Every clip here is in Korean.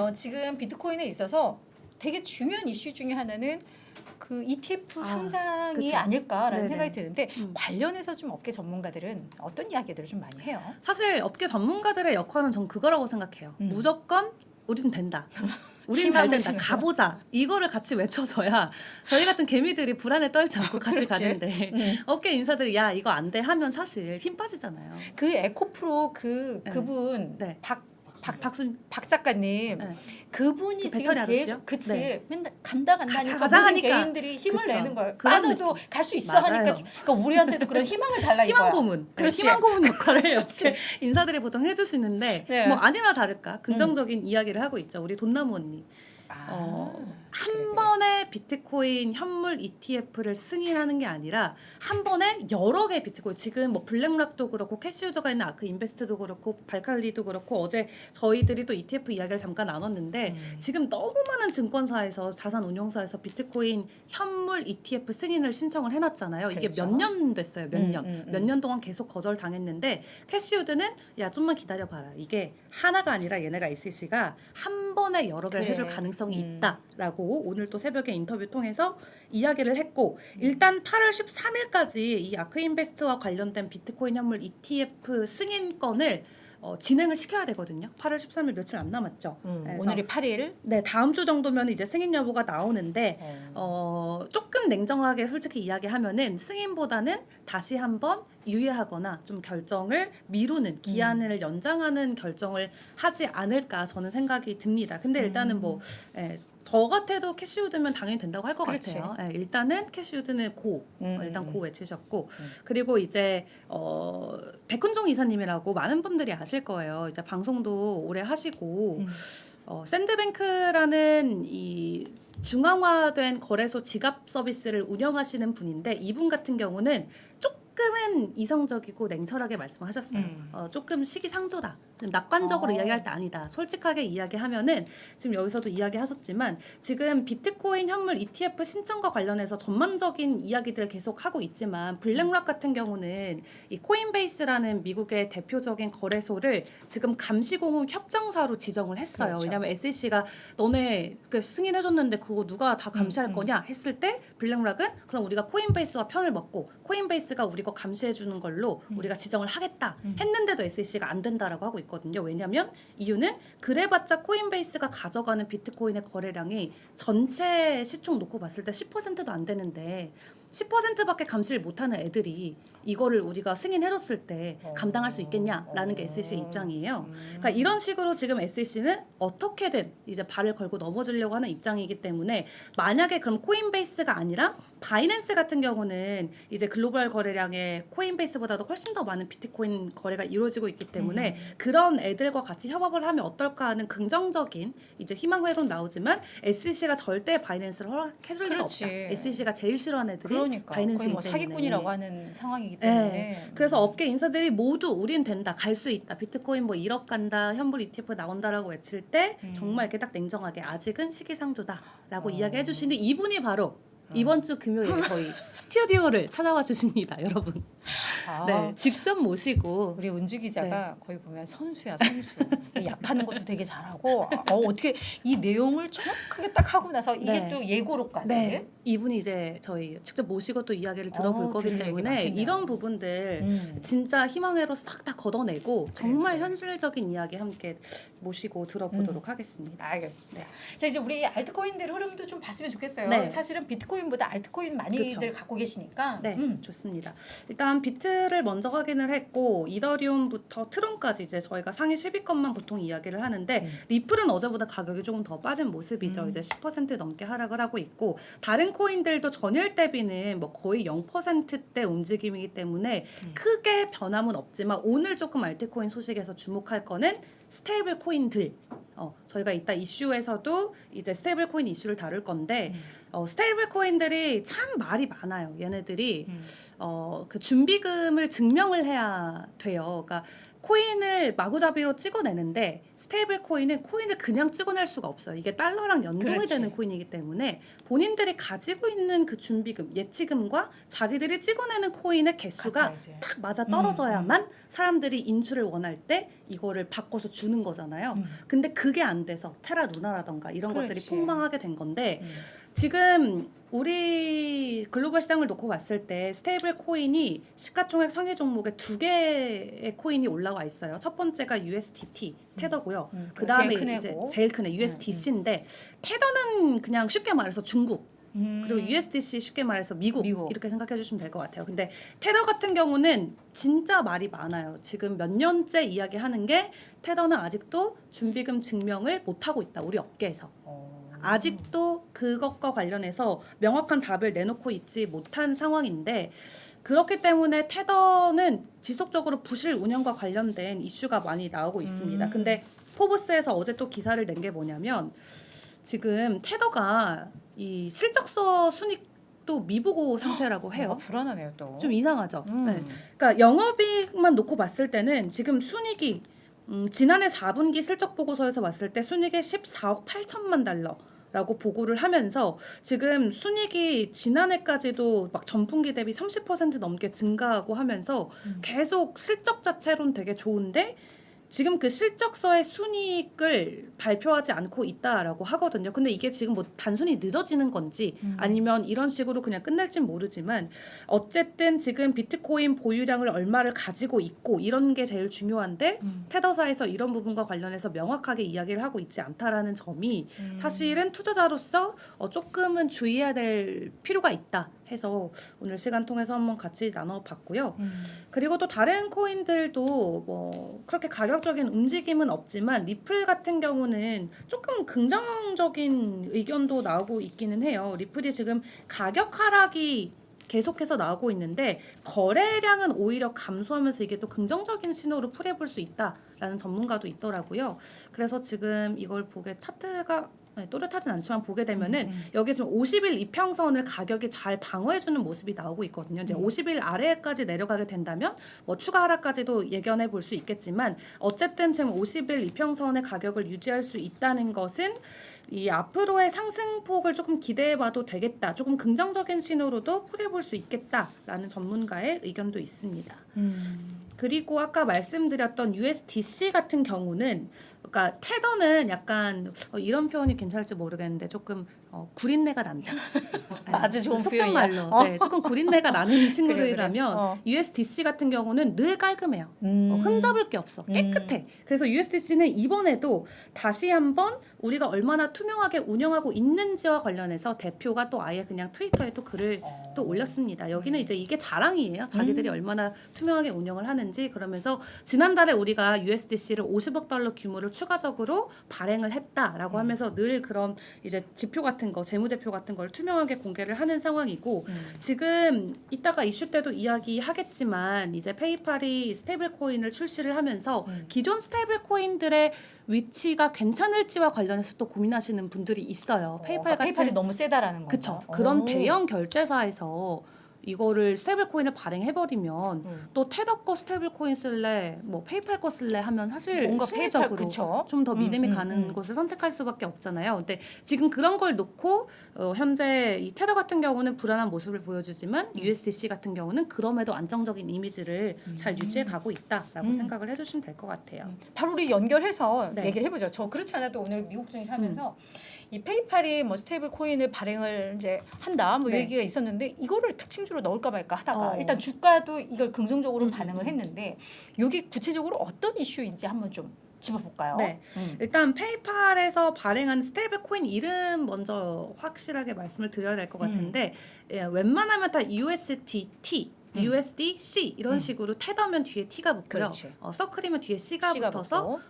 자 그러면 지금 비트코인에 있어서 되게 중요한 이슈 중에 하나는 그 ETF 아, 상장이 그쵸. 아닐까라는. 생각이 드는데 음. 관련해서 좀 업계 전문가들은 어떤 이야기들을 좀 많이 해요. 사실 업계 전문가들의 역할은 전 그거라고 생각해요. 음. 무조건 우린 된다. 우린 잘 된다. 가보자. 이거를 같이 외쳐줘야 저희 같은 개미들이 불안에 떨지 않고 같이. 가는데 음. 업계 인사들이 야 이거 안 돼 하면 사실 힘 빠지잖아요. 그 에코프로 그 네. 그분 네. 박, 박, 박순 박 작가님 네. 그분이 그 지금 아저씨요? 계속 그치 네. 맨날 간다 간다 가자, 가자 모든 하니까. 개인들이 힘을 그쵸. 내는 거예요. 그런 빠져도 갈 수 있어 맞아요. 하니까 그러니까 우리한테도 그런 희망을 달라 이거야. 희망 고문. 네, 그렇지. 희망 고문 역할을 업계 인사들이 보통 해주시는데 네. 뭐 아니나 다를까 긍정적인 이야기를 하고 있죠. 우리 돈나무 언니. 아, 어, 한 그래. 번에 비트코인 현물 ETF를 승인하는 게 아니라 한 번에 여러 개 비트코인 지금 뭐 블랙락도 그렇고 캐시우드가 있는 아크 인베스트도 그렇고 발칼리도 그렇고 어제 저희들이 또 ETF 이야기를 잠깐 나눴는데 음. 지금 너무 많은 증권사에서 자산 운용사에서 비트코인 현물 ETF 승인을 신청을 해놨잖아요. 이게 그렇죠. 몇년 됐어요. 몇 음, 년. 음, 음. 몇년 동안 계속 거절 당했는데 캐시우드는 야 좀만 기다려봐라. 이게 하나가 아니라 얘네가 SEC가 한 번에 여러 개를 그래. 해줄 가능성이 음. 있다라고 오늘 또 새벽에 인터뷰 통해서 이야기를 했고 음. 일단 8월 13일까지 이 아크인베스트와 관련된 비트코인 현물 ETF 승인권을 어, 진행을 시켜야 되거든요. 8월 13일 며칠 안 남았죠. 음, 오늘이 8일. 네 다음 주 정도면 이제 승인 여부가 나오는데 어. 어, 조금 냉정하게 솔직히 이야기하면은 승인보다는 다시 한번 유예하거나 좀 결정을 미루는 기한을 음. 연장하는 결정을 하지 않을까 저는 생각이 듭니다. 근데 일단은 음. 뭐 예, 저 같아도 캐시우드면 당연히 된다고 할 것 그렇지. 같아요. 예, 일단은 캐시우드는 고 음, 어, 일단 음, 고 음. 외치셨고 음. 그리고 이제 어, 백훈종 이사님이라고 많은 분들이 아실 거예요. 이제 방송도 오래 하시고 음. 어, 샌드뱅크라는 이 중앙화된 거래소 지갑 서비스를 운영하시는 분인데 이분 같은 경우는 조금 은 이성적이고 냉철하게 말씀하셨어요. 음. 어, 조금 시기상조다. 지금 낙관적으로 어. 이야기할 때 아니다. 솔직하게 이야기하면은 지금 여기서도 이야기하셨지만 지금 비트코인 현물 ETF 신청과 관련해서 전반적인 이야기들 계속 하고 있지만 블랙락 같은 경우는 이 코인베이스라는 미국의 대표적인 거래소를 지금 감시공우 협정사로 지정을 했어요. 그렇죠. 왜냐하면 SEC가 너네 그 승인해줬는데 그거 누가 다 감시할 음, 음. 거냐 했을 때 블랙락은 그럼 우리가 코인베이스와 편을 먹고 코인베이스가 우리 거 감시해 주는 걸로 음. 우리가 지정을 하겠다 음. 했는데도 SEC가 안 된다라고 하고 있거든요. 왜냐하면 이유는 그래봤자 코인베이스가 가져가는 비트코인의 거래량이 전체 시총 놓고 봤을 때 10%도 안 되는데 10%밖에 감시를 못하는 애들이 이거를 우리가 승인해줬을 때 어. 감당할 수 있겠냐라는 게 어. SEC의 입장이에요. 음. 그러니까 이런 식으로 지금 SEC는 어떻게든 이제 발을 걸고 넘어지려고 하는 입장이기 때문에 만약에 그럼 코인베이스가 아니라 바이낸스 같은 경우는 이제 글로벌 거래량에 코인베이스보다도 훨씬 더 많은 비트코인 거래가 이루어지고 있기 때문에 음. 그런 애들과 같이 협업을 하면 어떨까 하는 긍정적인 이제 희망회로 나오지만 SEC가 절대 바이낸스를 허락해줄 리가. 없다. SEC가 제일 싫어하는 애들이 그러니까 바이낸스이기 거의 뭐 때문에. 사기꾼이라고 하는 상황이기 네. 때문에. 그래서 업계 인사들이 모두 우린 된다, 갈 수 있다, 비트코인 뭐 1억 간다, 현물 ETF 나온다라고 외칠 때 음. 정말 이렇게 딱 냉정하게 아직은 시기상조다라고 어. 이야기해 주시는데 이분이 바로 이번 주 금요일에 저희 스튜디오를 찾아와 주십니다, 여러분. 아, 네, 직접 모시고 우리 은주 기자가 네. 거의 보면 선수야 선수. 약 파는 것도 되게 잘하고 어, 어떻게 이 내용을 정확하게 딱 하고 나서 이게 네. 또 예고로까지. 네, 이분이 이제 저희 직접 모시고 또 이야기를 들어볼 어, 거기 들을 얘기 때문에 많겠네요. 이런 부분들 음. 진짜 희망회로 싹 다 걷어내고 정말. 현실적인 이야기 함께 모시고 들어보도록 음. 하겠습니다. 알겠습니다. 자 이제 우리 알트코인들 흐름도 좀 봤으면 좋겠어요. 네. 사실은 비트코인 보다 알트코인 많이들 그쵸. 갖고 계시니까. 네, 음. 좋습니다. 일단 비트를 먼저 확인을 했고 이더리움부터 트론까지 이제 저희가 상위 10위권만 보통 이야기를 하는데 음. 리플은 어제보다 가격이 조금 더 빠진 모습이죠. 음. 이제 10% 넘게 하락을 하고 있고 다른 코인들도 전일 대비는 뭐 거의 0%대 움직임이기 때문에 음. 크게 변함은 없지만 오늘 조금 알트코인 소식에서 주목할 거는 스테이블 코인들. 어, 저희가 이따 이슈에서도 이제 스테이블 코인 이슈를 다룰 건데 음. 어, 스테이블 코인들이 참 말이 많아요. 얘네들이 음. 어, 그 준비금을 증명을 해야 돼요. 그러니까 코인을 마구잡이로 찍어내는데 스테이블 코인은 코인을 그냥 찍어낼 수가 없어요. 이게 달러랑 연동이 그렇지. 되는 코인이기 때문에 본인들이 가지고 있는 그 준비금, 예치금과 자기들이 찍어내는 코인의 개수가 같아야지. 딱 맞아 음, 떨어져야만 사람들이 인출을 원할 때 이거를 바꿔서 주는 거잖아요. 음. 근데 그게 안 돼서 테라 루나라던가 이런 것들이 그렇지. 폭망하게 된 건데 음. 지금 우리 글로벌 시장을 놓고 봤을 때 스테이블 코인이 시가총액 상위 종목에 두 개의 코인이 올라와 있어요. 첫 번째가 USDT 테더고요. 음, 그 다음에 제일 큰 이제. 제일 큰 애 USDC인데 테더는 그냥 쉽게 말해서 중국 음. 그리고 USDC 쉽게 말해서 미국, 미국. 이렇게 생각해 주시면 될 것 같아요. 근데 테더 같은 경우는 진짜 말이 많아요. 지금 몇 년째 이야기하는 게 테더는 아직도 준비금 증명을 못 하고 있다. 우리 업계에서. 어. 아직도 그것과 관련해서 명확한 답을 내놓고 있지 못한 상황인데 그렇기 때문에 테더는 지속적으로 부실 운영과 관련된 이슈가 많이 나오고 있습니다. 음. 근데 포브스에서 어제 또 기사를 낸 게 뭐냐면 지금 테더가 이 실적서 순익도 미보고 상태라고 아, 해요. 불안하네요 또. 좀 이상하죠. 음. 네. 그러니까 영업이익만 놓고 봤을 때는 지금 순익이 음, 지난해 4분기 실적 보고서에서 봤을 때 순익이 14억 8천만 달러 라고 보고를 하면서 지금 순익이 지난해까지도 막 전분기 대비 30% 넘게 증가하고 하면서 음. 계속 실적 자체로는 되게 좋은데 지금 그 실적서의 순이익을 발표하지 않고 있다라고 하거든요. 근데 이게 지금 뭐 단순히 늦어지는 건지 음. 아니면 이런 식으로 그냥 끝날진 모르지만 어쨌든 지금 비트코인 보유량을 얼마를 가지고 있고 이런 게 제일 중요한데 음. 테더사에서 이런 부분과 관련해서 명확하게 이야기를 하고 있지 않다라는 점이 음. 사실은 투자자로서 어, 조금은 주의해야 될 필요가 있다 해서 오늘 시간 통해서 한번 같이 나눠봤고요. 음. 그리고 또 다른 코인들도 뭐 그렇게 가격적인 움직임은 없지만 리플 같은 경우는 조금 긍정적인 의견도 나오고 있기는 해요. 리플이 지금 가격 하락이 계속해서 나오고 있는데 거래량은 오히려 감소하면서 이게 또 긍정적인 신호로 풀이해볼 수 있다라는 전문가도 있더라고요. 그래서 지금 이걸 보게 차트가 네, 또렷하진 않지만 보게 되면은 음. 여기 지금 50일 이평선을 가격이 잘 방어해주는 모습이 나오고 있거든요. 이제 음. 50일 아래까지 내려가게 된다면 뭐 추가 하락까지도 예견해 볼 수 있겠지만 어쨌든 지금 50일 이평선의 가격을 유지할 수 있다는 것은 이 앞으로의 상승폭을 조금 기대해 봐도 되겠다. 조금 긍정적인 신호로도 풀이해볼 수 있겠다라는 전문가의 의견도 있습니다. 음. 그리고 아까 말씀드렸던 USDC 같은 경우는 그러니까 테더는 약간 어, 이런 표현이 괜찮을지 모르겠는데 조금 어, 구린내가 난다. 아주 좋은 속된. 말로 어. 네, 조금 구린내가 나는 친구들이라면 어. USDC 같은 경우는 늘 깔끔해요. 음. 어, 흠잡을 게 없어. 깨끗해. 그래서 USDC는 이번에도 다시 한번 우리가 얼마나 투명하게 운영하고 있는지와 관련해서 대표가 또 아예 그냥 트위터에 또 글을 어. 또 올렸습니다. 여기는 이제 이게 자랑이에요. 자기들이 음. 얼마나 투명하게 운영을 하는지 그러면서 지난달에 우리가 USDC를 50억 달러 규모를 추가적으로 발행을 했다라고 음. 하면서 늘 그런 이제 지표 같은 거, 재무제표 같은 걸 투명하게 공개를 하는 상황이고 음. 지금 이따가 이슈 때도 이야기하겠지만 이제 페이팔이 스테이블 코인을 출시를 하면서 음. 기존 스테이블 코인들의 위치가 괜찮을지와 관련해서 또 고민하시는 분들이 있어요. 어, 페이팔 그러니까 같은 페이팔이 너무 세다라는 거. 그쵸. 그런 대형 결제사에서 이거를 스테이블 코인을 발행해 버리면 음. 또 테더 거 스테이블 코인 쓸래, 뭐 페이팔 거 쓸래 하면 사실 뭔가 페이팔 그쵸. 좀더 음, 믿음이 음, 가는 음. 곳을 선택할 수밖에 없잖아요. 근데 지금 그런 걸 놓고 어, 현재 이 테더 같은 경우는 불안한 모습을 보여주지만 음. USDC 같은 경우는 그럼에도 안정적인 이미지를 잘 유지해 가고 있다라고 음. 생각을 해주시면 될 것 같아요. 음. 바로 우리 연결해서 네. 얘기를 해보죠. 저 그렇지 않아도 오늘 미국 증시 하면서 음. 이 페이팔이 뭐 스테이블 코인을 발행을 이제 한다 뭐 네. 얘기가 있었는데 이거를 특징주로 넣을까 말까 하다가 어. 일단 주가도 이걸 긍정적으로 음, 반응을 음, 음. 했는데 여기 구체적으로 어떤 이슈인지 한번 좀 짚어볼까요? 네. 음. 일단 페이팔에서 발행한 스테이블 코인 이름 먼저 확실하게 말씀을 드려야 될 것 같은데 예, 웬만하면 다 USDT, 음. USDC 이런 음. 식으로 테더면 뒤에 T가 붙고요. 그렇지. 어, 서클이면 뒤에 C가, C가 붙어서 붙고.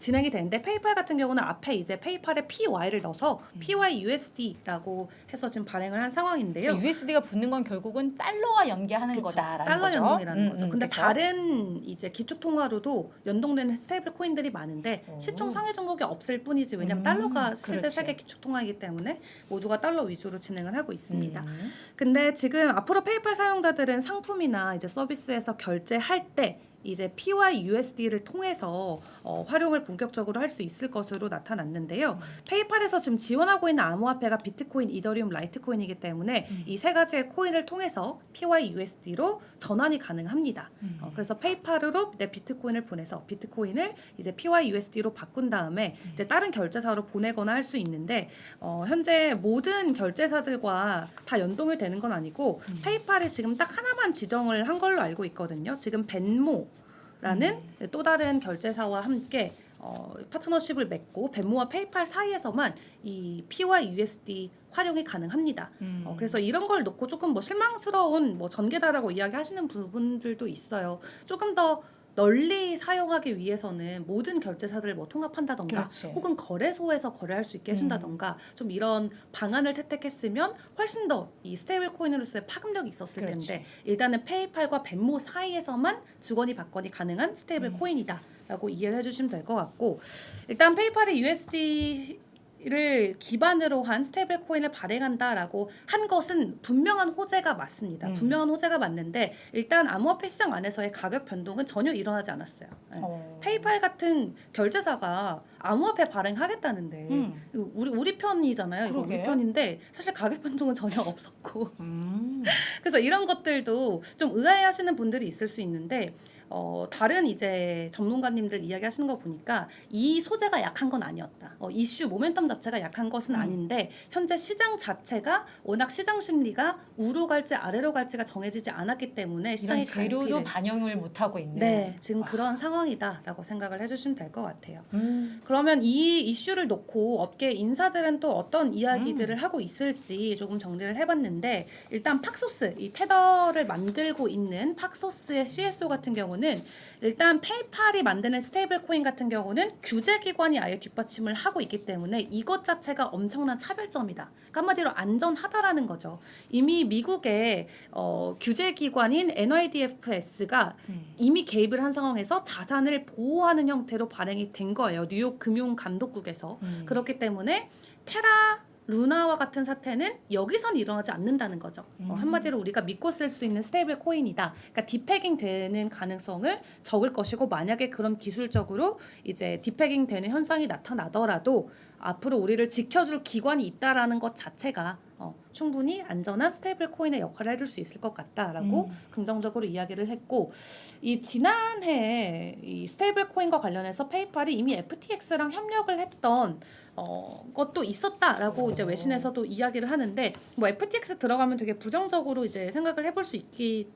진행이 되는데 페이팔 같은 경우는 앞에 이제 페이팔에 PY를 넣어서 음. PYUSD라고 해서 지금 발행을 한 상황인데요. USD가 붙는 건 결국은 달러와 연계하는 그쵸. 거다라는 달러 거죠. 연동이라는 음, 거죠. 음, 근데 그쵸? 다른 이제 기축 통화로도 연동되는 스테이블 코인들이 많은데 오. 시총 상위 종목이 없을 뿐이지 왜냐면 음, 달러가 실제 그렇지. 세계 기축 통화이기 때문에 모두가 달러 위주로 진행을 하고 있습니다. 음. 근데 지금 앞으로 페이팔 사용자들은 상품이나 이제 서비스에서 결제할 때 이제 PYUSD를 통해서 어, 활용을 본격적으로 할 수 있을 것으로 나타났는데요. 페이팔에서 지금 지원하고 있는 암호화폐가 비트코인, 이더리움, 라이트코인이기 때문에 음. 이세 가지의 코인을 통해서 PYUSD로 전환이 가능합니다. 음. 어, 그래서 페이팔으로 내 비트코인을 보내서 비트코인을 이제 PYUSD로 바꾼 다음에 음. 이제 다른 결제사로 보내거나 할 수 있는데 어, 현재 모든 결제사들과 다 연동이 되는 건 아니고 음. 페이팔이 지금 딱 하나만 지정을 한 걸로 알고 있거든요. 지금 벤모 라는 음. 또 다른 결제사와 함께 어, 파트너십을 맺고 벤모와 페이팔 사이에서만 이 PYUSD 활용이 가능합니다. 음. 어, 그래서 이런 걸 놓고 조금 뭐 실망스러운 뭐 전개다라고 이야기하시는 부분들도 있어요. 조금 더 널리 사용하기 위해서는 모든 결제사들을 뭐 통합한다던가 그렇지. 혹은 거래소에서 거래할 수 있게 해준다던가 좀 이런 방안을 채택했으면 훨씬 더 이 스테이블 코인으로서의 파급력이 있었을 그렇지. 텐데 일단은 페이팔과 벤모 사이에서만 주거니 받거니 가능한 스테이블 음. 코인이다 라고 이해를 해주시면 될 것 같고 일단 페이팔이 USD 를 기반으로 한 스테이블 코인을 발행한다라고 한 것은 분명한 호재가 맞습니다. 음. 분명한 호재가 맞는데 일단 암호화폐 시장 안에서의 가격 변동은 전혀 일어나지 않았어요. 네. 어. 페이팔 같은 결제사가 암호화폐 발행하겠다는데 음. 우리 우리 편이잖아요. 우리. 편인데 사실 가격 변동은 전혀 없었고 음. 그래서 이런 것들도 좀 의아해하시는 분들이 있을 수 있는데 어, 다른 이제 전문가님들 이야기하시는 거 보니까 이 소재가 약한 건 아니었다. 어, 이슈 모멘텀 자체가 약한 것은 음. 아닌데 현재 시장 자체가 워낙 시장 심리가 우로 갈지 아래로 갈지가 정해지지 않았기 때문에 이런 시장이 재료도 갈피를- 반영을 못 하고 있는. 네 지금 와. 그런 상황이다라고 생각을 해주시면 될 것 같아요. 음. 그러면 이 이슈를 놓고 업계 인사들은 또 어떤 이야기들을 음. 하고 있을지 조금 정리를 해봤는데 일단 팍소스 이 테더를 만들고 있는 팍소스의 CSO 같은 경우는 일단 페이팔이 만드는 스테이블 코인 같은 경우는 규제 기관이 아예 뒷받침을 하고 있기 때문에 이것 자체가 엄청난 차별점이다. 그러니까 한마디로 안전하다라는 거죠. 이미 미국의 어, 규제 기관인 NYDFS가 음. 이미 개입을 한 상황에서 자산을 보호하는 형태로 발행이 된 거예요. 뉴욕 금융 감독국에서. 음. 그렇기 때문에 테라 루나와 같은 사태는 여기선 일어나지 않는다는 거죠. 어, 음. 한마디로 우리가 믿고 쓸 수 있는 스테이블 코인이다. 그러니까 디패깅 되는 가능성을 적을 것이고 만약에 그런 기술적으로 이제 디패깅 되는 현상이 나타나더라도 앞으로 우리를 지켜줄 기관이 있다라는 것 자체가 어, 충분히 안전한 스테이블 코인의 역할을 해줄 수 있을 것 같다라고 음. 긍정적으로 이야기를 했고 이 지난해 이 스테이블 코인과 관련해서 페이팔이 이미 FTX랑 협력을 했던 어, 것도 있었다라고 이제 오. 외신에서도 이야기를 하는데 뭐 FTX 들어가면 되게 부정적으로 이제 생각을 해볼 수 있기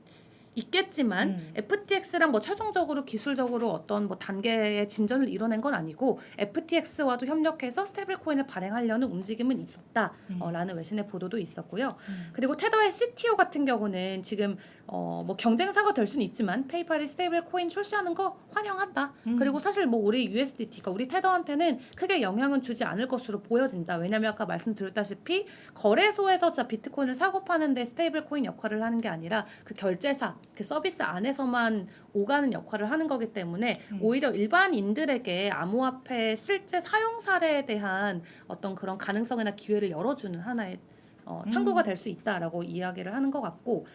있겠지만 음. FTX랑 뭐 최종적으로 기술적으로 어떤 뭐 단계의 진전을 이뤄낸 건 아니고 FTX와도 협력해서 스테이블 코인을 발행하려는 움직임은 있었다라는 음. 외신의 보도도 있었고요. 음. 그리고 테더의 CTO 같은 경우는 지금 어 뭐 경쟁사가 될 수는 있지만 페이팔이 스테이블 코인 출시하는 거 환영한다. 음. 그리고 사실 뭐 우리 USDT가 우리 테더한테는 크게 영향은 주지 않을 것으로 보여진다. 왜냐면 아까 말씀드렸다시피 거래소에서 자 비트코인을 사고 파는데 스테이블 코인 역할을 하는 게 아니라 그 결제사 그 서비스 안에서만 오가는 역할을 하는 거기 때문에 음. 오히려 일반인들에게 암호화폐 실제 사용 사례에 대한 어떤 그런 가능성이나 기회를 열어주는 하나의 어, 창구가 될 수 있다라고 이야기를 하는 것 같고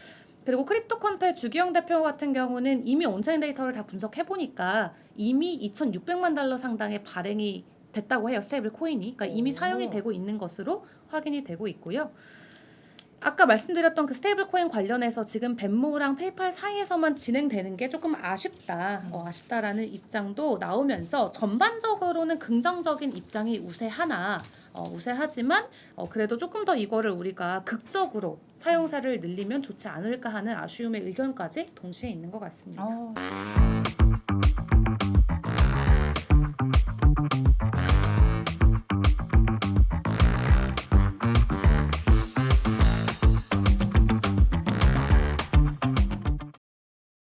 그리고 크립토컨터의 주기영 대표 같은 경우는 이미 온차인 데이터를 다 분석해 보니까 이미 2,600만 달러 상당의 발행이 됐다고 해요 스테이블 코인이 그러니까 이미 오. 사용이 되고 있는 것으로 확인이 되고 있고요. 아까 말씀드렸던 그 스테이블 코인 관련해서 지금 벤모랑 페이팔 사이에서만 진행되는 게 조금 아쉽다, 어, 아쉽다라는 입장도 나오면서 전반적으로는 긍정적인 입장이 우세하나 어, 우세하지만 어, 그래도 조금 더 이거를 우리가 극적으로 사용사를 늘리면 좋지 않을까 하는 아쉬움의 의견까지 동시에 있는 것 같습니다. 어.